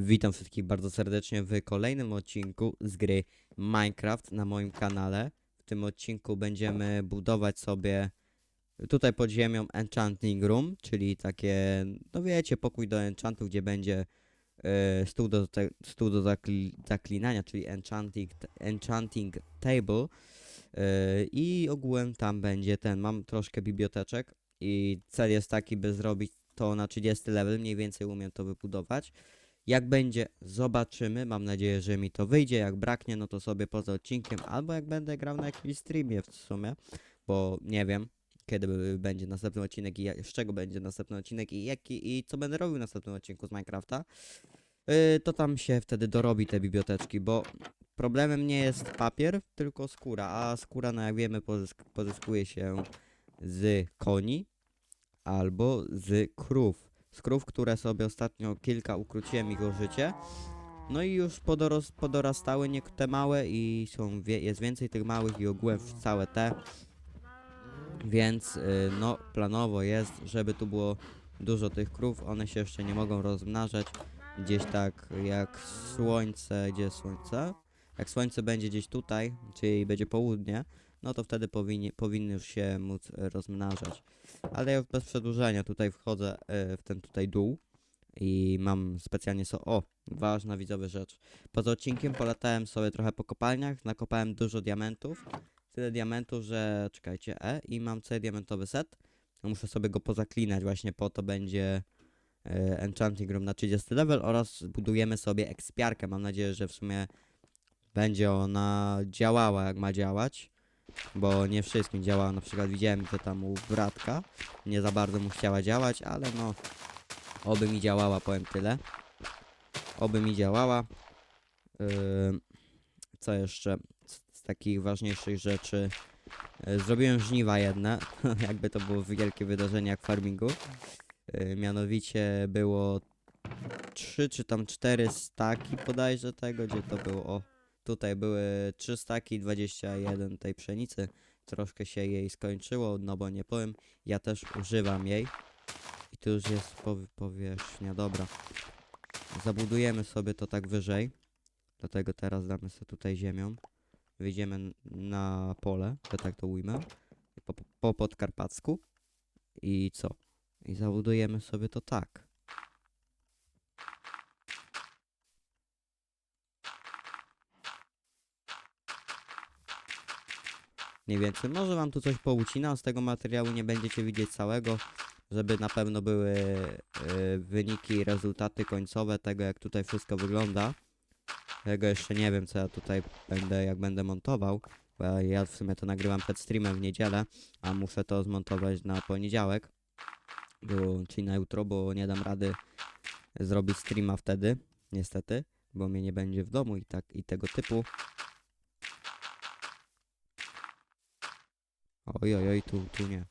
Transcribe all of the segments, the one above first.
Witam wszystkich bardzo serdecznie w kolejnym odcinku z gry Minecraft na moim kanale. W tym odcinku będziemy budować sobie tutaj pod ziemią Enchanting Room, czyli takie, no wiecie, pokój do enchantów, gdzie będzie e, stół do, te, stół do zakli, zaklinania, czyli enchanting, enchanting Table. E, I ogółem tam będzie ten, mam troszkę biblioteczek i cel jest taki, by zrobić to na 30 level, mniej więcej umiem to wybudować. Jak będzie, zobaczymy. Mam nadzieję, że mi to wyjdzie. Jak braknie, no to sobie poza odcinkiem, albo jak będę grał na jakimś streamie w sumie, bo nie wiem, kiedy będzie następny odcinek i z czego będzie następny odcinek i jaki i co będę robił w następnym odcinku z Minecrafta. Yy, to tam się wtedy dorobi te biblioteczki, bo problemem nie jest papier, tylko skóra, a skóra, no jak wiemy, pozysk pozyskuje się z koni albo z krów. Z krów, które sobie ostatnio kilka ukróciłem ich o życie. No i już podoros, podorastały nie te małe i są wie, jest więcej tych małych i ogółem całe te. Więc y, no planowo jest, żeby tu było dużo tych krów. One się jeszcze nie mogą rozmnażać. Gdzieś tak jak słońce, gdzie jest słońce? Jak słońce będzie gdzieś tutaj, czyli będzie południe, no to wtedy powinni, powinny już się móc e, rozmnażać. Ale ja bez przedłużenia tutaj wchodzę e, w ten tutaj dół i mam specjalnie so... O, ważna widzowa rzecz. Poza odcinkiem polatałem sobie trochę po kopalniach, nakopałem dużo diamentów. Tyle diamentów, że czekajcie, e, i mam cały diamentowy set. No Muszę sobie go pozaklinać, właśnie po to będzie e, Enchanting Room na 30 level oraz budujemy sobie ekspiarkę. Mam nadzieję, że w sumie będzie ona działała jak ma działać bo nie wszystkim działa. Na przykład widziałem, że tam u bratka nie za bardzo mu chciała działać, ale no oby mi działała, powiem tyle. Oby mi działała. Ym, co jeszcze z, z takich ważniejszych rzeczy? Yy, zrobiłem żniwa jedne, jakby to było wielkie wydarzenie jak farmingu. Yy, mianowicie było 3 czy tam 4 staki bodajże tego, gdzie to było, o Tutaj były 3 staki, 21 tej pszenicy. Troszkę się jej skończyło, no bo nie powiem, ja też używam jej. I tu już jest pow powierzchnia, dobra. Zabudujemy sobie to tak wyżej. Dlatego teraz damy sobie tutaj ziemią. Wyjdziemy na pole, że tak to ujmę. Po, po podkarpacku. I co? I zabudujemy sobie to tak. Mniej więcej. Może wam tu coś poucinam, z tego materiału nie będziecie widzieć całego, żeby na pewno były y, wyniki rezultaty końcowe tego, jak tutaj wszystko wygląda. Tego jeszcze nie wiem, co ja tutaj będę, jak będę montował, bo ja- ja w sumie to nagrywam przed streamem w niedzielę, a muszę to zmontować na poniedziałek, bo, czyli na jutro, bo nie dam rady zrobić streama wtedy, niestety, bo mnie nie będzie w domu i tak i tego typu. Oj, oj, oj, tu, tu nie.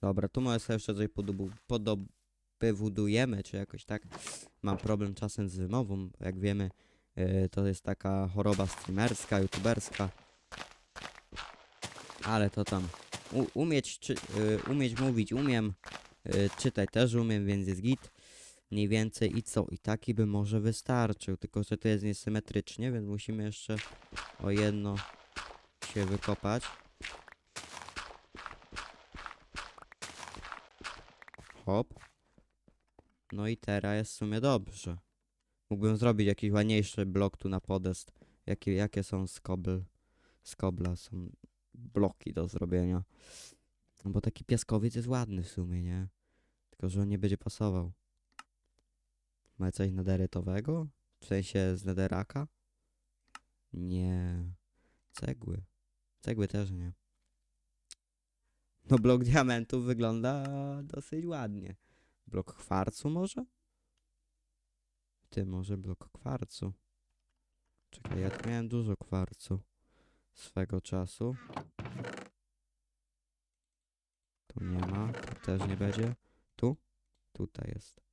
Dobra, tu może sobie jeszcze coś podobywudujemy, czy jakoś tak. Mam problem czasem z wymową, jak wiemy, yy, to jest taka choroba streamerska, youtuberska. Ale to tam. U, umieć, czy, yy, umieć mówić umiem, yy, czytać też umiem, więc jest git. Mniej więcej i co? I taki by może wystarczył, tylko że to jest niesymetrycznie, więc musimy jeszcze o jedno się wykopać. Hop. No i teraz jest w sumie dobrze. Mógłbym zrobić jakiś ładniejszy blok tu na podest. Jakie, jakie są z kobl, z kobla są bloki do zrobienia. No bo taki piaskowiec jest ładny w sumie, nie? Tylko, że on nie będzie pasował. Ma coś nederytowego? W sensie z nederaka? Nie. Cegły. Cegły też nie. No blok diamentów wygląda dosyć ładnie. Blok kwarcu może? Ty, może blok kwarcu. Czekaj, ja tu miałem dużo kwarcu swego czasu. Tu nie ma, tu też nie będzie. Tu? Tutaj jest.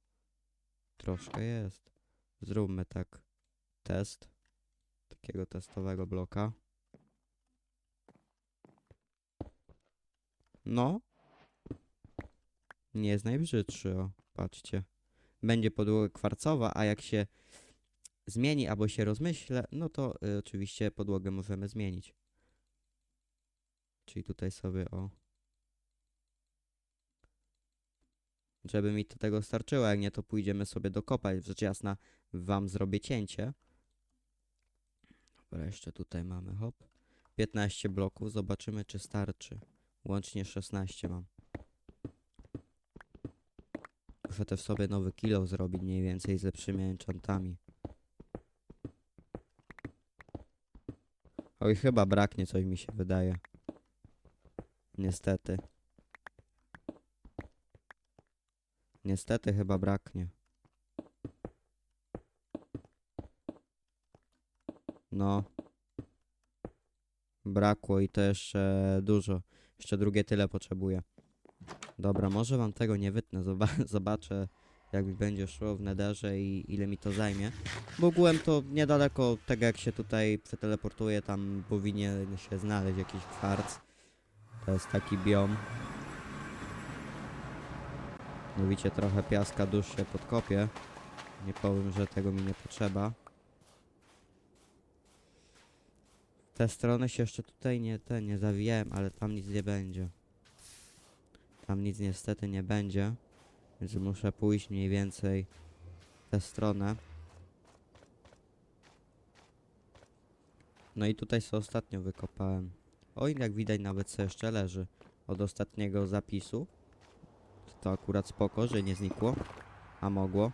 Troszkę jest. Zróbmy tak test takiego testowego bloka. No. Nie jest najbrzydszy, o. patrzcie. Będzie podłoga kwarcowa, a jak się zmieni albo się rozmyślę, no to y, oczywiście podłogę możemy zmienić. Czyli tutaj sobie o. Żeby mi to tego starczyło, jak nie to pójdziemy sobie dokopać. Rzecz jasna wam zrobię cięcie. Dobra, jeszcze tutaj mamy hop. 15 bloków, zobaczymy czy starczy. Łącznie 16 mam. Muszę też sobie nowy kilo zrobić mniej więcej z lepszymi enchantami. Oj, chyba braknie, coś mi się wydaje. Niestety. Niestety chyba braknie. No. Brakło i to jeszcze dużo. Jeszcze drugie tyle potrzebuję. Dobra, może wam tego nie wytnę. Zoba- zobaczę, jak mi będzie szło w nederze i ile mi to zajmie. Bo ogółem to niedaleko tego, jak się tutaj przeteleportuję, tam powinien się znaleźć jakiś kwarc. To jest taki biom. Mówicie, trochę piaska dłuższe podkopię. Nie powiem, że tego mi nie potrzeba. W tę stronę się jeszcze tutaj nie, te, nie zawijałem, ale tam nic nie będzie. Tam nic niestety nie będzie. Więc muszę pójść mniej więcej w tę stronę. No i tutaj co ostatnio wykopałem. Oj, jak widać nawet co jeszcze leży. Od ostatniego zapisu. To akurat spoko, że nie znikło. A mogło.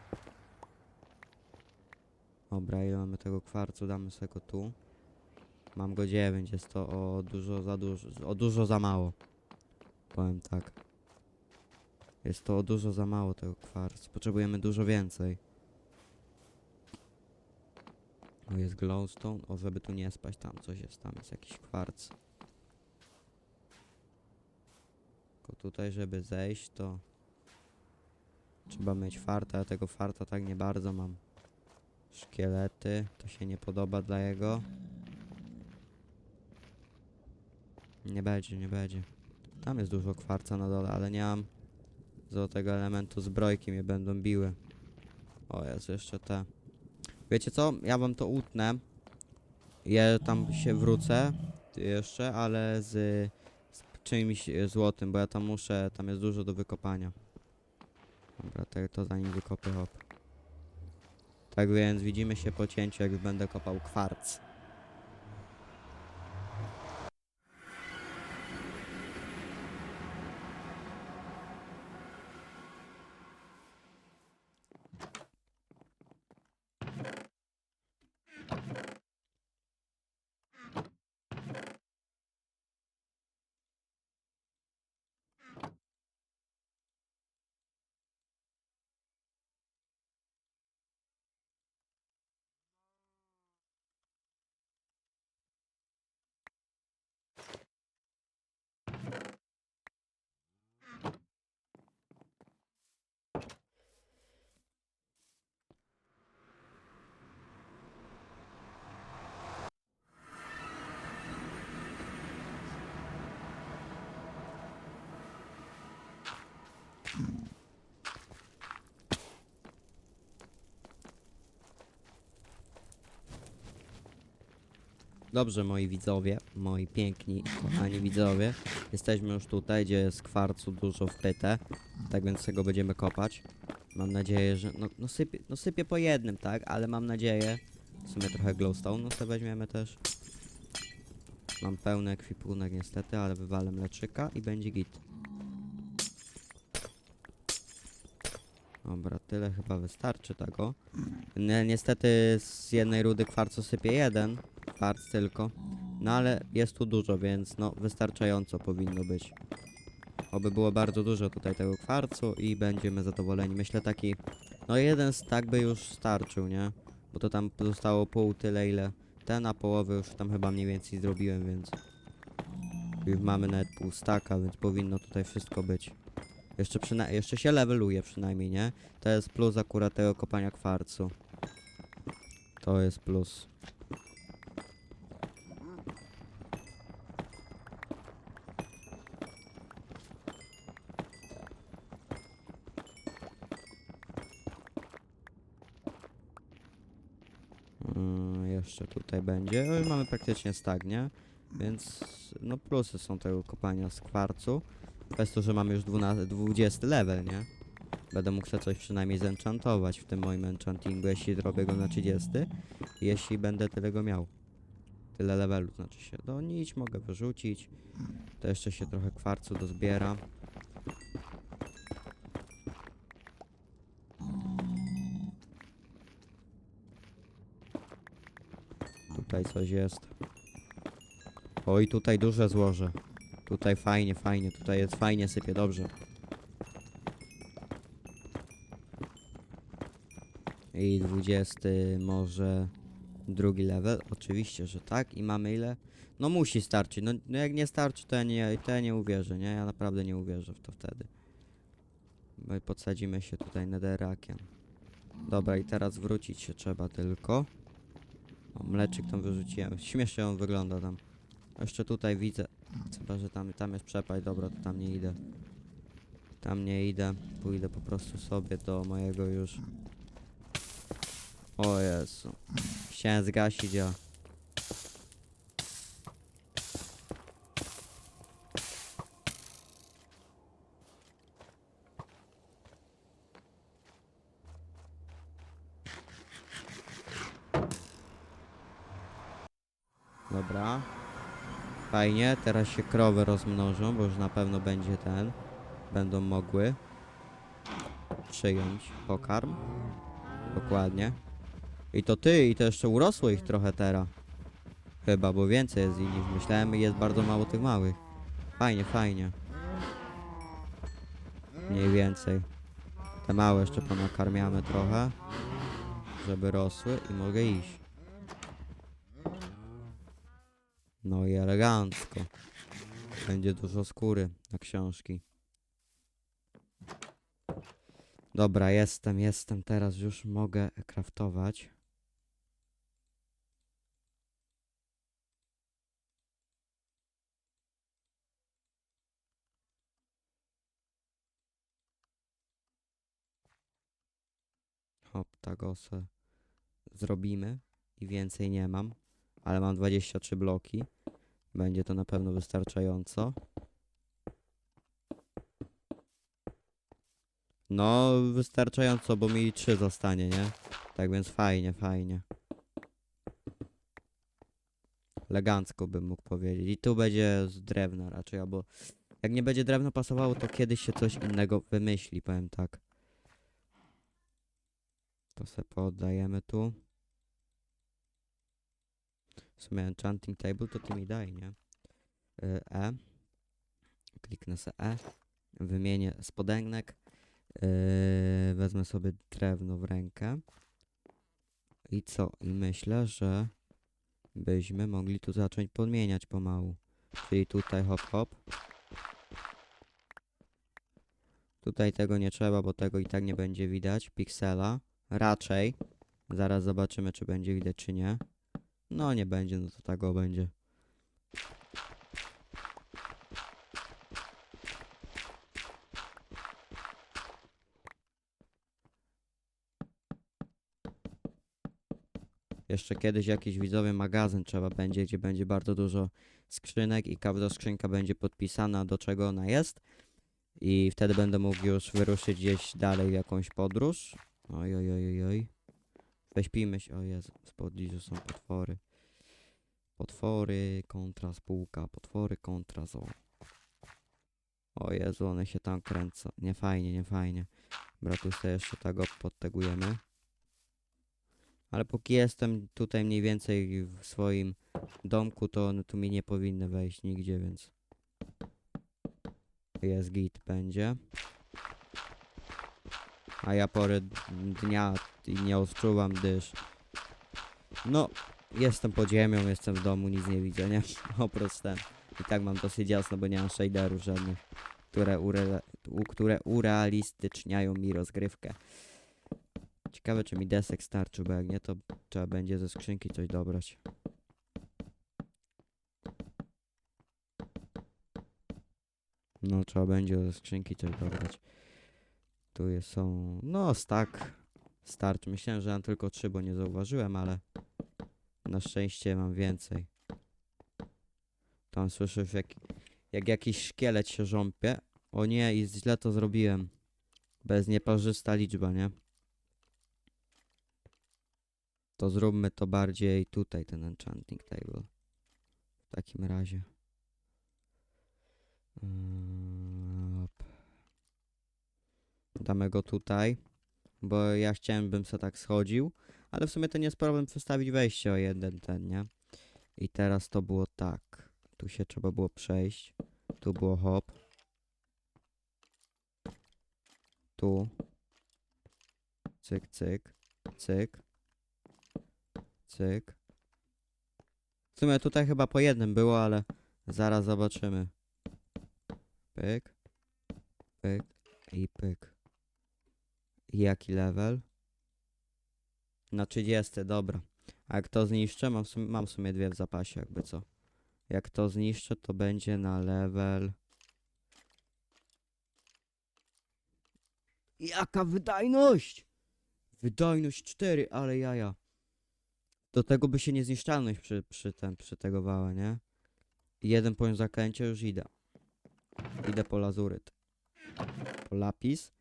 Dobra, ile mamy tego kwarcu? Damy sobie go tu. Mam go 9, jest to o dużo za dużo, o dużo za mało. Powiem tak. Jest to o dużo za mało tego kwarcu. Potrzebujemy dużo więcej. O, jest glowstone. O, żeby tu nie spać, tam coś jest, tam jest jakiś kwarc. Tylko tutaj, żeby zejść, to trzeba mieć farta, a tego farta tak nie bardzo mam. Szkielety, to się nie podoba dla jego. Nie będzie, nie będzie. Tam jest dużo kwarca na dole, ale nie mam złotego elementu zbrojki mnie będą biły. O, jest jeszcze te. Wiecie co? Ja wam to utnę. Ja tam się wrócę jeszcze, ale z, z czymś złotym, bo ja tam muszę, tam jest dużo do wykopania. Dobra, to, to zanim wykopię hop. Tak więc widzimy się po cięciu, jak będę kopał kwarc. Dobrze, moi widzowie, moi piękni, kochani widzowie. Jesteśmy już tutaj, gdzie jest kwarcu dużo wpyte. Tak więc tego będziemy kopać. Mam nadzieję, że. No, no, sypie, no sypie po jednym, tak? Ale mam nadzieję. W sumie trochę glowstone, no to weźmiemy też. Mam pełny ekwipunek niestety, ale wywalę mleczyka i będzie git. Dobra, tyle chyba wystarczy tego. Nie, niestety z jednej rudy kwarcu sypie jeden kwarc tylko. No ale jest tu dużo, więc no wystarczająco powinno być. Oby było bardzo dużo tutaj tego kwarcu i będziemy zadowoleni. Myślę taki, no jeden stack by już starczył, nie? Bo to tam zostało pół tyle ile ten, a połowę już tam chyba mniej więcej zrobiłem, więc już mamy nawet pół staka, więc powinno tutaj wszystko być. Jeszcze, przyna jeszcze się leveluje przynajmniej, nie? To jest plus akurat tego kopania kwarcu. To jest plus. Mm, jeszcze tutaj będzie. I mamy praktycznie stagnie, więc no plusy są tego kopania z kwarcu. Przez to, że mamy już 12, 20 level, nie? Będę mógł sobie coś przynajmniej zenchantować w tym moim enchantingu, jeśli zrobię go na 30. Jeśli będę tyle go miał. Tyle levelu, znaczy się. Nic mogę wyrzucić. To jeszcze się trochę kwarcu dozbiera. Tutaj coś jest. Oj, tutaj duże złoże. Tutaj fajnie, fajnie. Tutaj jest fajnie, sypie dobrze. I 20 może drugi level. Oczywiście, że tak. I mamy ile? No musi starczyć. No, no jak nie starczy, to ja nie, to ja nie uwierzę, nie? Ja naprawdę nie uwierzę w to wtedy. Bo podsadzimy się tutaj netherrakiem. Dobra, i teraz wrócić się trzeba tylko. O, mleczyk tam wyrzuciłem. Śmiesznie on wygląda tam. Jeszcze tutaj widzę. Chyba, że tam, tam jest przepaść. Dobra, to tam nie idę. Tam nie idę. Pójdę po prostu sobie do mojego już. O Jezu. Chciałem zgasić, a... Dobra. Fajnie, teraz się krowy rozmnożą, bo już na pewno będzie ten. Będą mogły przyjąć pokarm. Dokładnie. I to ty, i to jeszcze urosło ich trochę teraz. Chyba, bo więcej jest ich niż myślałem i jest bardzo mało tych małych. Fajnie, fajnie. Mniej więcej. Te małe jeszcze ponakarmiamy trochę, żeby rosły i mogę iść. No i elegancko. Będzie dużo skóry na książki. Dobra, jestem, jestem. Teraz już mogę craftować. Hop, tak o se zrobimy. I więcej nie mam. Ale mam 23 bloki. Będzie to na pewno wystarczająco. No, wystarczająco, bo mi 3 zostanie, nie? Tak więc fajnie, fajnie. Elegancko bym mógł powiedzieć. I tu będzie z drewna raczej, albo jak nie będzie drewno pasowało, to kiedyś się coś innego wymyśli, powiem tak. To se poddajemy tu. W sumie enchanting table to ty mi daj, nie? Y, E. Kliknę se E. Wymienię spodenek. Yy, wezmę sobie drewno w rękę. I co? I myślę, że byśmy mogli tu zacząć podmieniać pomału. Czyli tutaj hop hop. Tutaj tego nie trzeba, bo tego i tak nie będzie widać. Piksela. Raczej. Zaraz zobaczymy, czy będzie widać, czy nie. No nie będzie, no to tak o będzie. Jeszcze kiedyś jakiś widzowy magazyn trzeba będzie, gdzie będzie bardzo dużo skrzynek i każda skrzynka będzie podpisana, do czego ona jest. I wtedy będę mógł już wyruszyć gdzieś dalej w jakąś podróż. Oj, oj, oj, oj. Weźpijmy się. O Jezu, w pobliżu są potwory. Potwory kontra spółka, potwory kontra zoo. O Jezu, one się tam kręcą. Nie fajnie, nie fajnie. Bratu jeszcze tego podtegujemy. Ale póki jestem tutaj mniej więcej w swoim domku, to one tu mi nie powinny wejść nigdzie, więc jest git będzie. A ja pory dnia nie odczuwam, gdyż no, jestem pod ziemią, jestem w domu, nic nie widzę, nie? Oprócz ten. I tak mam dosyć jasno, bo nie mam shaderów żadnych, które, ure, u, które urealistyczniają mi rozgrywkę. Ciekawe, czy mi desek starczy, bo jak nie, to trzeba będzie ze skrzynki coś dobrać. No, trzeba będzie ze skrzynki coś dobrać. Tu są, no, stak, starczy. Myślałem, że mam tylko trzy, bo nie zauważyłem, ale Na szczęście mam więcej. Tam słyszysz jak, jak jakiś szkielet się rząpie. O nie, i źle to zrobiłem. Bez nieparzysta liczba, nie? To zróbmy to bardziej tutaj, ten enchanting table. W takim razie. Yy, Damy go tutaj, bo ja chciałem, bym se tak schodził, ale w sumie to nie jest problem przestawić wejście o jeden ten, nie? I teraz to było tak. Tu się trzeba było przejść. Tu było hop. Tu. Cyk, cyk, cyk. Cyk. W sumie tutaj chyba po jednym było, ale zaraz zobaczymy. Pyk. Pyk. I pyk. Jaki level? Na 30, dobra. A jak to zniszczę, mam w sumie, mam w sumie dwie w zapasie, jakby co. Jak to zniszczę, to będzie na level... Jaka wydajność! Wydajność 4, ale jaja. Do tego by się niezniszczalność przy, przy ten, przytegowała, nie? Jeden poziom zaklęcia już idę. Idę po lazuryt. Po lapis.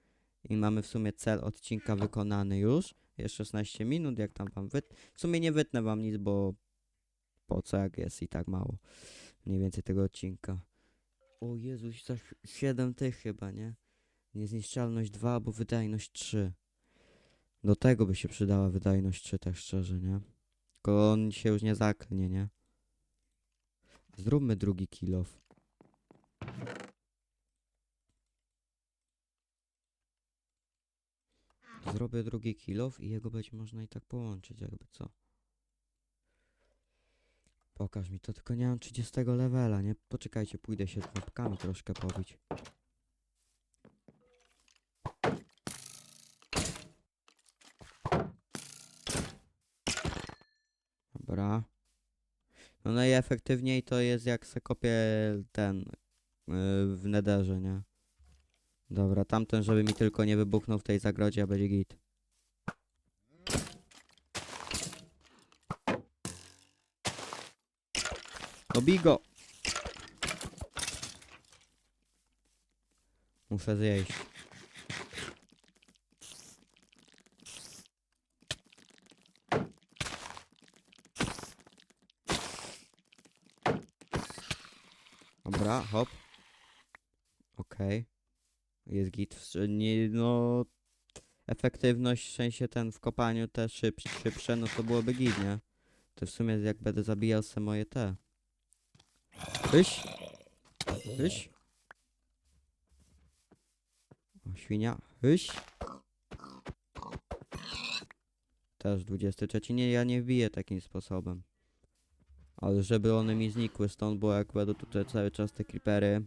I mamy w sumie cel odcinka wykonany już. Jest 16 minut, jak tam wam wyt... W sumie nie wytnę wam nic, bo... Po co, jak jest i tak mało. Mniej więcej tego odcinka. O Jezus, za 7 tych chyba, nie? Niezniszczalność 2 albo wydajność 3. Do tego by się przydała wydajność 3, tak szczerze, nie? Tylko on się już nie zaklnie, nie? Zróbmy drugi kill Zrobię drugi kill off i jego będzie można i tak połączyć, jakby co. Pokaż mi to, tylko nie mam 30 levela, nie? Poczekajcie, pójdę się z mopkami troszkę pobić. Dobra. No najefektywniej to jest jak se kopię ten yy, w nederze, nie? Dobra, tamten, żeby mi tylko nie wybuchnął w tej zagrodzie, a będzie git. No bigo! Muszę zjeść. Dobra, hop. Okej. Jest git. Wstrzy- Nie, no... Efektywność, w sensie ten w kopaniu te szyb, szybsze, no to byłoby git, nie? To w sumie jak będę zabijał se moje te. Hyś! Hyś! O, świnia. Hyś! Też 23. Nie, ja nie wbiję takim sposobem. Ale żeby one mi znikły stąd, bo jak będą tutaj cały czas te creepery,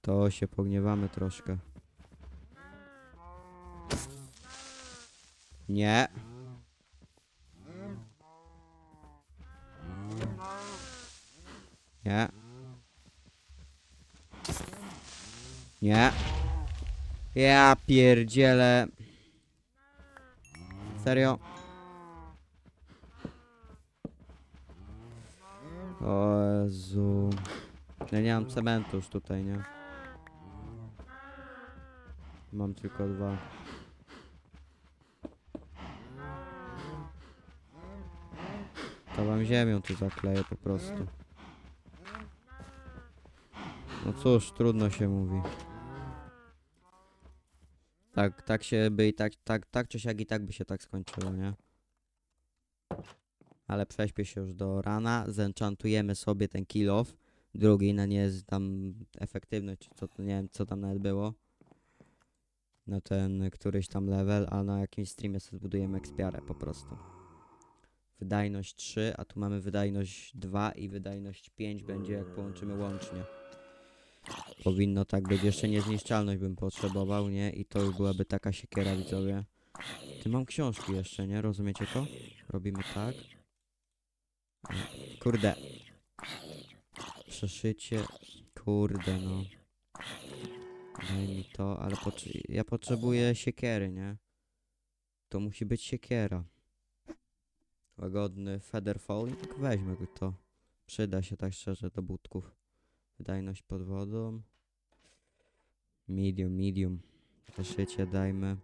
to się pogniewamy troszkę. Nie. Nie. Nie. Ja pierdzielę. Serio? O Jezu. Ja nie mam cementu już tutaj, nie? Mam tylko dwa. To wam ziemią tu zakleję po prostu. No cóż, trudno się mówi. Tak, tak się by i tak, tak, tak czy siak i tak by się tak skończyło, nie? Ale prześpię się już do rana, zenchantujemy sobie ten kill off. Drugi na nie jest tam efektywność, co nie wiem co tam nawet było. Na ten któryś tam level, a na jakimś streamie sobie zbudujemy ekspiarę po prostu. Wydajność 3, a tu mamy wydajność 2 i wydajność 5 będzie jak połączymy łącznie. Powinno tak być, jeszcze niezniszczalność bym potrzebował, nie? I to już byłaby taka siekiera, widzowie. Ty mam książki jeszcze, nie? Rozumiecie to? Robimy tak. Kurde. Przeszycie. Kurde, no. Daj mi to, ale ja potrzebuję siekiery, nie? To musi być siekiera. Łagodny feather falling. Tak weźmy go to. Przyda się tak szczerze do budków. Wydajność pod wodą. Medium, medium. Przeszycie dajmy.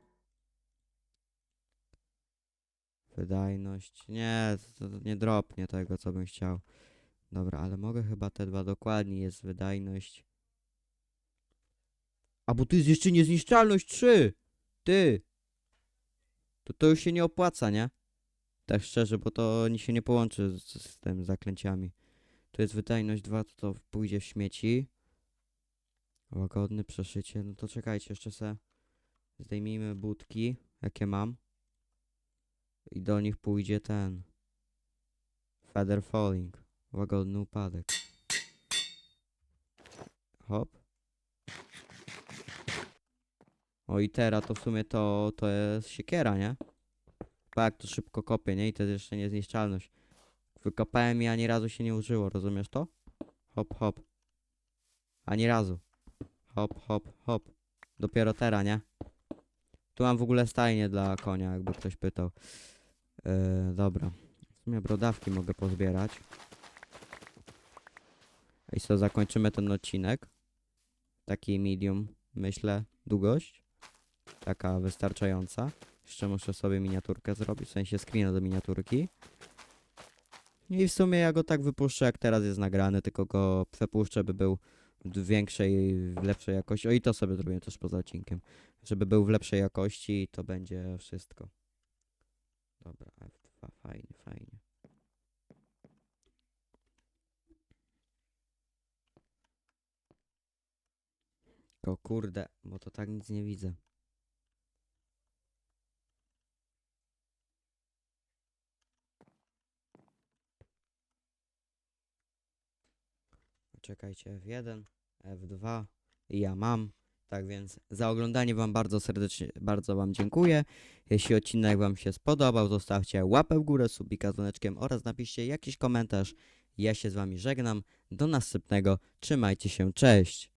Wydajność. Nie, to, to nie dropnie tego, co bym chciał. Dobra, ale mogę chyba te dwa dokładnie. Jest wydajność. A bo tu jest jeszcze niezniszczalność 3! Ty! To to już się nie opłaca, nie? Tak szczerze, bo to ni się nie połączy z, z tym zaklęciami. Tu jest wydajność 2, to to pójdzie w śmieci. Łagodne przeszycie. No to czekajcie, jeszcze se zdejmijmy budki, jakie mam. I do nich pójdzie ten. Feather falling. Łagodny upadek. Hop. O i teraz to w sumie to, to jest siekiera, nie? Tak, to szybko kopie, nie? I to jest jeszcze niezniszczalność. Wykopałem i ani razu się nie użyło, rozumiesz to? Hop, hop. Ani razu. Hop, hop, hop. Dopiero teraz, nie? Tu mam w ogóle stajnię dla konia, jakby ktoś pytał. Yy, dobra. W sumie brodawki mogę pozbierać. I co, zakończymy ten odcinek. Taki medium, myślę, długość. Taka wystarczająca. Jeszcze muszę sobie miniaturkę zrobić, w sensie screena do miniaturki. I w sumie ja go tak wypuszczę, jak teraz jest nagrany, tylko go przepuszczę, by był w większej, w lepszej jakości. O i to sobie zrobię też poza odcinkiem. Żeby był w lepszej jakości i to będzie wszystko. Dobra, F2, fajnie, fajnie. O kurde, bo to tak nic nie widzę. Czekajcie, F1, F2 i ja mam. Tak więc za oglądanie Wam bardzo serdecznie, bardzo Wam dziękuję. Jeśli odcinek Wam się spodobał, zostawcie łapę w górę, subika dzwoneczkiem oraz napiszcie jakiś komentarz. Ja się z Wami żegnam. Do następnego. Trzymajcie się. Cześć.